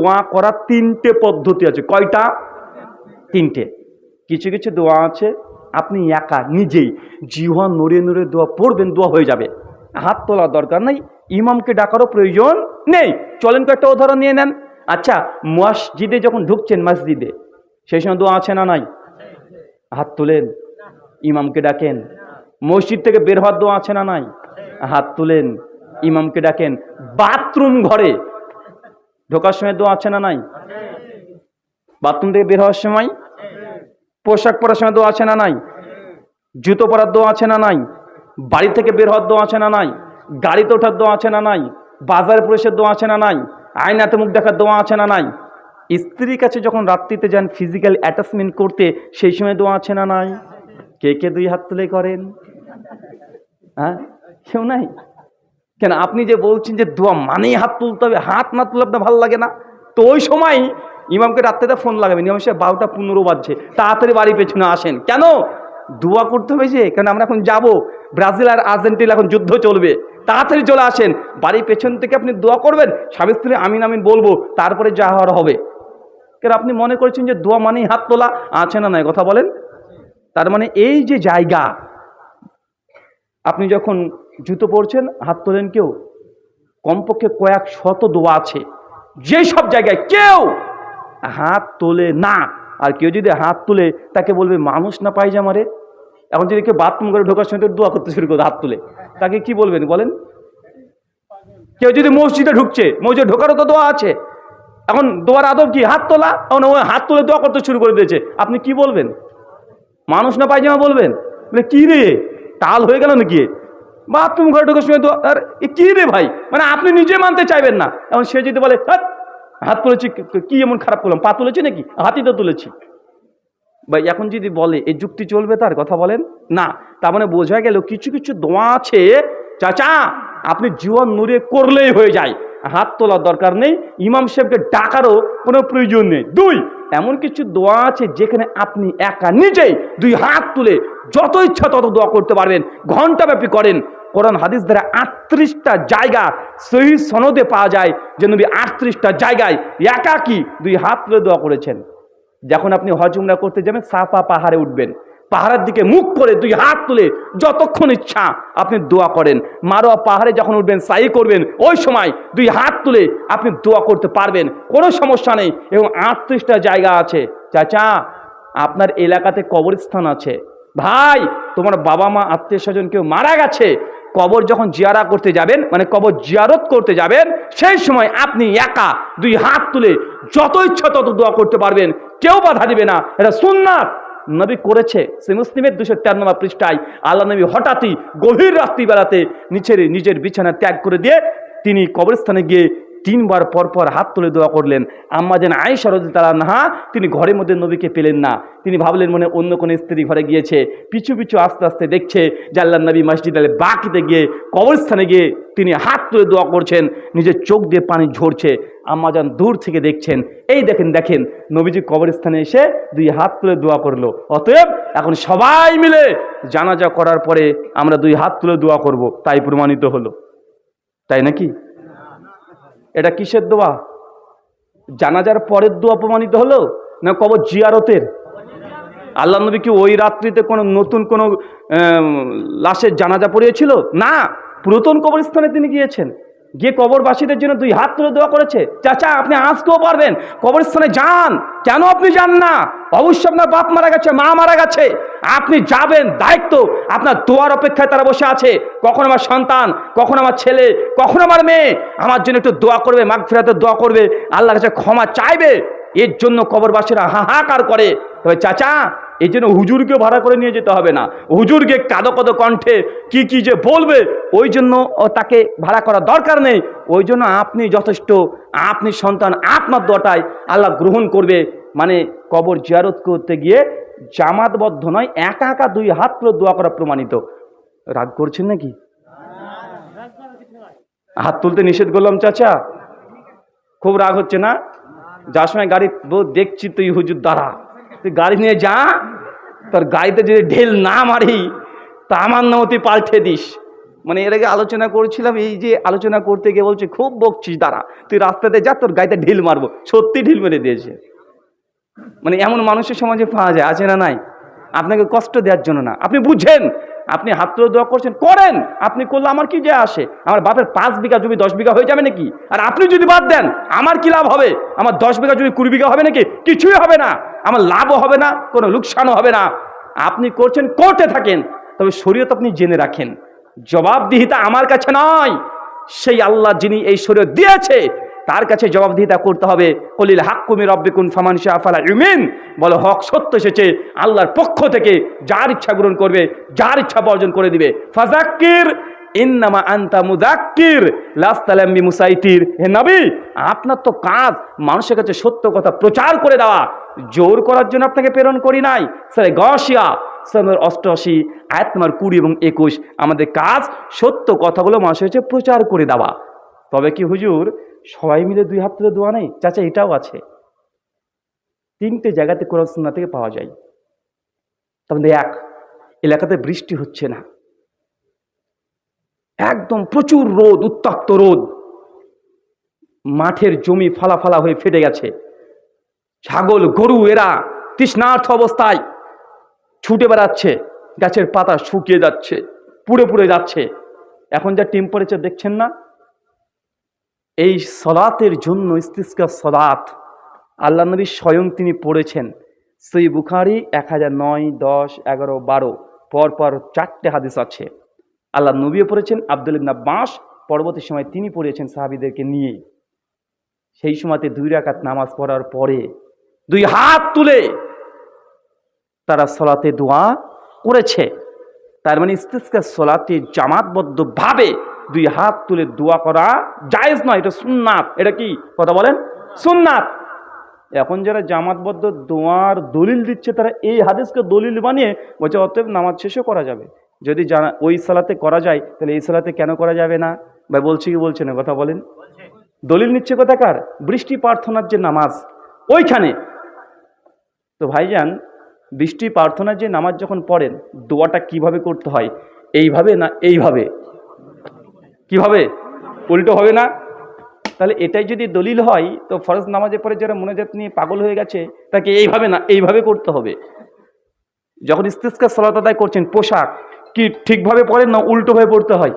দোয়া করার তিনটে পদ্ধতি আছে। কয়টা? তিনটে। কিছু কিছু দোয়া আছে, আপনি একা, নিজেই। জিহা নড়ে নড়ে দোয়া পড়বেন, দোয়া হয়ে যাবে। হাত তোলার দরকার নেই, ইমামকে ডাকারও প্রয়োজন নেই। চলেন কয়েকটা উদাহরণ নিয়ে নেন। আচ্ছা মসজিদে যখন ঢুকছেন, মসজিদে, সেই সময় দোয়া আছে না নাই? হাত তোলেন, ইমামকে ডাকেন। মসজিদ থেকে বের হওয়ার দোয়া আছে না নাই? হাত তোলেন, ইমামকে ডাকেন। বাথরুম ঘরে ঢোকার সময় দোয়া আছে না নাই? বাথরুম থেকে বের হওয়ার সময়? পোশাক পরার সময় দোয়া আছে না নাই? জুতো পরার দোয়া আছে না নাই? বাড়ি থেকে বের হওয়ার দোয়া আছে না নাই? গাড়িতে ওঠার দোয়া আছে না নাই? বাজারে প্রবেশের দোয়া আছে না নাই? আয়নাতে মুখ দেখার দোয়া আছে না নাই? স্ত্রীর কাছে যখন রাত্রিতে যান ফিজিক্যাল অ্যাটাচমেন্ট করতে, সেই সময় দোয়া আছে না নাই? কে কে দুই হাত তুলে করেন? হ্যাঁ? কেউ নাই? কেন আপনি যে বলছেন যে দোয়া মানেই হাত তুলতে হবে, হাত না তুলে আপনার ভালো লাগে না। তো ওই সময় ইমামকে রাত্রেতে ফোন লাগাবেন, ইমাম সাহেব বারোটা পনেরো বাজছে, তাড়াতাড়ি বাড়ি পেছনে আসেন। কেন? দোয়া করতে হবে যে, কেন আমরা এখন যাব, ব্রাজিল আর আর্জেন্টিনা এখন যুদ্ধ চলবে। তাড়াতাড়ি চলে আসেন, বাড়ির পেছন থেকে আপনি দোয়া করবেন, স্বামী স্ত্রী আমিন আমিন বলব, তারপরে যা হওয়ার হবে। কেন আপনি মনে করছেন যে দোয়া মানেই হাত তোলা, আছে না নয় কথা বলেন। তার মানে এই যে জায়গা, আপনি যখন জুতো পরছেন, হাত তোলেন কেউ? কমপক্ষে কয়েক শত দোয়া আছে। যে সব জায়গায় কেউ হাত তোলে না। আর কেউ যদি হাত তুলে, তাকে বলবে, মানুষ না পাই জামারে এখন যদি কেউ বাথরুম করে ঢোকার সময় দোয়া করতে শুরু করে, হাত তুলে। তাকে কি বলবেন বলেন? কেউ যদি মসজিদে ঢুকছে, মসজিদে ঢোকারও তো দোয়া আছে। এখন দোয়ার আদব কি? হাত তোলা? এখন ও হাত তুলে দোয়া করতে শুরু করে দিয়েছে। আপনি কি বলবেন? মানুষ না পায়জামা বলবেন? বলে, কি রে? টাল হয়ে গেল নাকি? বাথরুম ঘরে ঢোকার সময় আর কি রে ভাই? মানে আপনি নিজে মানতে চাইবেন না। এখন সে যদি বলে "হাট, হাত তুলেছি কি এমন খারাপ করলাম? পা তুলেছি নাকি? হাতি তো তুলেছি। ভাই এখন যদি বলে এই যুক্তি চলবে তার? কথা বলেন? না। তার মানে বোঝা গেল কিছু কিছু দোয়া আছে। চাচা আপনি জীবন নুরে করলেই হয়ে যায়। হাত তোলার দরকার নেই। ইমাম সাহেবকে ডাকারও কোনো প্রয়োজন নেই। দুই এমন কিছু দোয়া আছে যেখানে আপনি একা নিজেই দুই হাত তুলে যত ইচ্ছা তত দোয়া করতে পারবেন ঘন্টাব্যাপী করেন। কোরআন হাদিস দ্বারা আটত্রিশটা জায়গা সহি সনদে পাওয়া যায় যে নবী আটত্রিশটা জায়গায় একাকি দুই হাত তুলে দোয়া করেছেন। যখন আপনি হজ উমরা করতে যাবেন, সাফা পাহাড়ে উঠবেন। পাহাড়ের দিকে মুখ করে দুই হাত তুলে যতক্ষণ ইচ্ছা আপনি দোয়া করেন। মারোয়া পাহাড়ে যখন উঠবেন সাই করবেন, ওই সময় দুই হাত তুলে আপনি দোয়া করতে পারবেন। কোনো সমস্যা নেই এবং আটত্রিশটা জায়গা আছে। চাচা, আপনার এলাকাতে কবরস্থান আছে। ভাই, তোমার বাবা মা, আত্মীয় স্বজন কেউ মারা গেছে। কবর যখন জিয়ারা করতে যাবেন মানে কবর জিয়ারত করতে যাবেন, সেই সময় আপনি একা দুই হাত তুলে যত ইচ্ছা তত দোয়া করতে পারবেন। কেউ বাধা দিবে না। এটা সুন্নাত। নবী করেছে সে মুসলিমের দুশো তেরো নম্বর পৃষ্ঠায় আল্লাহ নবী হঠাৎই গভীর রাত্রিবেলাতে নিচের, নিজের বিছানা ত্যাগ করে দিয়ে তিনি কবরস্থানে গিয়ে তিনবার পর পর হাত তুলে দোয়া করলেন। আম্মা যেন আয়েশা রদি তালা নাহা তিনি ঘরের মধ্যে নবীকে পেলেন না। তিনি ভাবলেন মনে অন্য কোনো স্ত্রী ঘরে গিয়েছে। পিছু পিছু আস্তে আস্তে দেখছে আল্লাহ নবী মসজিদ আলে বাকিতে গিয়ে কবরস্থানে গিয়ে তিনি হাত তুলে দোয়া করছেন। নিজের চোখ দিয়ে পানি ঝরছে। আম্মা আম্মাজান দূর থেকে দেখছেন। এই দেখেন দেখেন, নবীজি কবরস্থানে এসে দুই হাত তুলে দোয়া করল। অতএব এখন সবাই মিলে জানাজা করার পরে আমরা দুই হাত তুলে দোয়া করব। তাই প্রমাণিত হলো। তাই নাকি? এটা কিসের দোয়া? জানাজার পরের দোয়া প্রমাণিত হলো না কবর জিয়ারতের? আল্লাহ নবী কি ওই রাত্রিতে কোনো নতুন কোনো লাশের জানাজা পড়িয়েছিল? না, পুরাতন কবরস্থানে তিনি গিয়েছেন। গিয়ে কবরবাসীদের জন্য দুই হাত তুলে দোয়া করেছে। চাচা, আপনি আসতেও পারবেন। কবরস্থানে যান। কেন আপনি যান না? অবশ্যই আপনার বাপ মারা গেছে, মা মারা গেছে। আপনি যাবেন, দায়িত্ব আপনার দোয়ার অপেক্ষায় তারা বসে আছে। কখন আমার সন্তান, কখন আমার ছেলে, কখন আমার মেয়ে? আমার জন্য একটু দোয়া করবে মাঘ ফেরাতে দোয়া করবে। আল্লাহর কাছে ক্ষমা চাইবে। এর জন্য কবরবাসীরা হাহাকার করে। তবে চাচা এই জন্য হুজুরকে ভাড়া করে নিয়ে যেতে হবে না। হুজুরকে কাদো কাদো কণ্ঠে কি কি যে বলবে, ওই জন্য তাকে ভাড়া করা দরকার নেই। ওই জন্য আপনি যথেষ্ট, আপনি সন্তান, আপনার দোয়াটাই আল্লাহ গ্রহণ করবে। মানে কবর জিয়ারত করতে গিয়ে জামাতবদ্ধ নয়, একা একা দুই হাত তুলে দোয়া করা প্রমাণিত। রাগ করছেন নাকি? হাত তুলতে নিষেধ করলাম, চাচা। খুব রাগ হচ্ছে না? যার সময় গাড়ি দেখছি তুই হুজুর দাঁড়া তুই গাড়ি নিয়ে যা, তোর গাড়িতে যদি ঢেল না মারি, তা আমার নাম তুই পাল্টে দিস। মানে এর আগে আলোচনা করছিলাম, এই যে আলোচনা করতে গিয়ে বলছে, খুব বকছিস দ্বারা। তুই রাস্তাতে যা, তোর গাড়িতে ঢিল মারবো। সত্যি ঢিল মেরে দিয়েছে। মানে এমন মানুষের সমাজে পাওয়া যায়, আছে না নাই? আপনাকে কষ্ট দেওয়ার জন্য না। আপনি বুঝেন, আপনি হাত তুলে দোয়া করছেন, করেন। আপনি করলে আমার কি যে আসে? আমার বাপের পাঁচ বিঘা জমি দশ বিঘা হয়ে যাবে নাকি? আর আপনি যদি বাদ দেন, আমার কি লাভ হবে? আমার দশ বিঘা জমি কুড়ি বিঘা হবে নাকি? কিছুই হবে না। আমার লাভও হবে না, কোনো লোকসানও হবে না। আপনি করছেন, করতে থাকেন। তবে শরীয়ত আপনি জেনে রাখেন। জবাবদিহিতা আমার কাছে নয়। সেই আল্লাহ যিনি এই শরীয়ত দিয়েছে তার কাছে জবাবদিহিতা করতে হবে। কলিল হাক্কুমি রব্বিকুন ফামান শাহফালা ইউমিন। বলো, হক সত্য এসেছে, আল্লাহর পক্ষ থেকে যার ইচ্ছা গ্রহণ করবে, যার ইচ্ছা বর্জন করে দিবে। ফাজাক্কির ইন্নামা আন্তা মুদাক্কির লাস্তালাম্বি মুসাইতির। হে নবী, আপনার তো কাজ মানুষের কাছে সত্য কথা প্রচার করে দেওয়া। জোর করার জন্য আপনাকে প্রেরণ করি নাই। স্যার গসিয়া সালের অষ্টআশি, আয়াত নম্বর কুড়ি এবং একুশ। আমাদের কাজ সত্য কথাগুলো মানুষের কাছে প্রচার করে দেওয়া। তবে কি হুজুর সবাই মিলে দুই হাত তুলে দোয়া নেই? চাচা, এটাও আছে। তিনটে জায়গাতে কোরআন সুন্নাহ থেকে পাওয়া যায়। তার এক, এলাকাতে বৃষ্টি হচ্ছে না। একদম প্রচুর রোদ, উত্তপ্ত রোদ। মাঠের জমি ফালা ফালা হয়ে ফেটে গেছে। ছাগল, গরু, এরা তৃষ্ণার্থ অবস্থায় ছুটে বেড়াচ্ছে। গাছের পাতা শুকিয়ে যাচ্ছে, পুড়ে পুড়ে যাচ্ছে। এখন যা টেম্পারেচার দেখছেন না এই সলাতের জন্য ইস্তিস্কা সলাত। আল্লাহ নবী স্বয়ং তিনি পড়েছেন। সেই বুখারি এক হাজার নয়, দশ, এগারো, বারো। পর পর চারটে হাদিস আছে। আল্লাহ নবীও পড়েছেন, আব্দুল ইবনা বাঁশ পরবর্তী সময় তিনি পড়েছেন সাহাবিদেরকে নিয়ে। সেই সময়তে দুই রাকাত নামাজ পড়ার পরে দুই হাত তুলে তারা সলাতে দোয়া করেছে। তার মানে ইস্তিস্কার সলাতে জামাতবদ্ধভাবে দুই হাত তুলে দোয়া করা জায়েজ নয়, এটা সুন্নাত। এটা কি? কথা বলেন। সুন্নাত। এখন যারা জামাতবদ্ধ দোয়ার দলিল দিচ্ছে, তারা এই হাদিসকে দলিল বানিয়ে বলছে, অতএব নামাজ শেষও করা যাবে। যদি জানা, ওই সালাতে করা যায়, তাহলে এই সালাতে কেন করা যাবে না? ভাই বলছে কি, বলছে না, কথা বলেন। দলিল নিচ্ছে কোথাকার বৃষ্টি প্রার্থনার যে নামাজ, ওইখানে। তো ভাইজান, বৃষ্টি প্রার্থনার যে নামাজ যখন পড়েন, দোয়াটা কীভাবে করতে হয়? এইভাবে না এইভাবে? কীভাবে? উল্টো হবে না? তাহলে এটাই যদি দলিল হয়, তো ফরজ নামাজের পরে যারা মনোজাত নিয়ে পাগল হয়ে গেছে, তাকে এইভাবে না, এইভাবে করতে হবে। যখন ইস্তিস্কার সলাত আদায় করছেন, পোশাক কি ঠিকভাবে পরেন না উল্টোভাবে পড়তে হয়?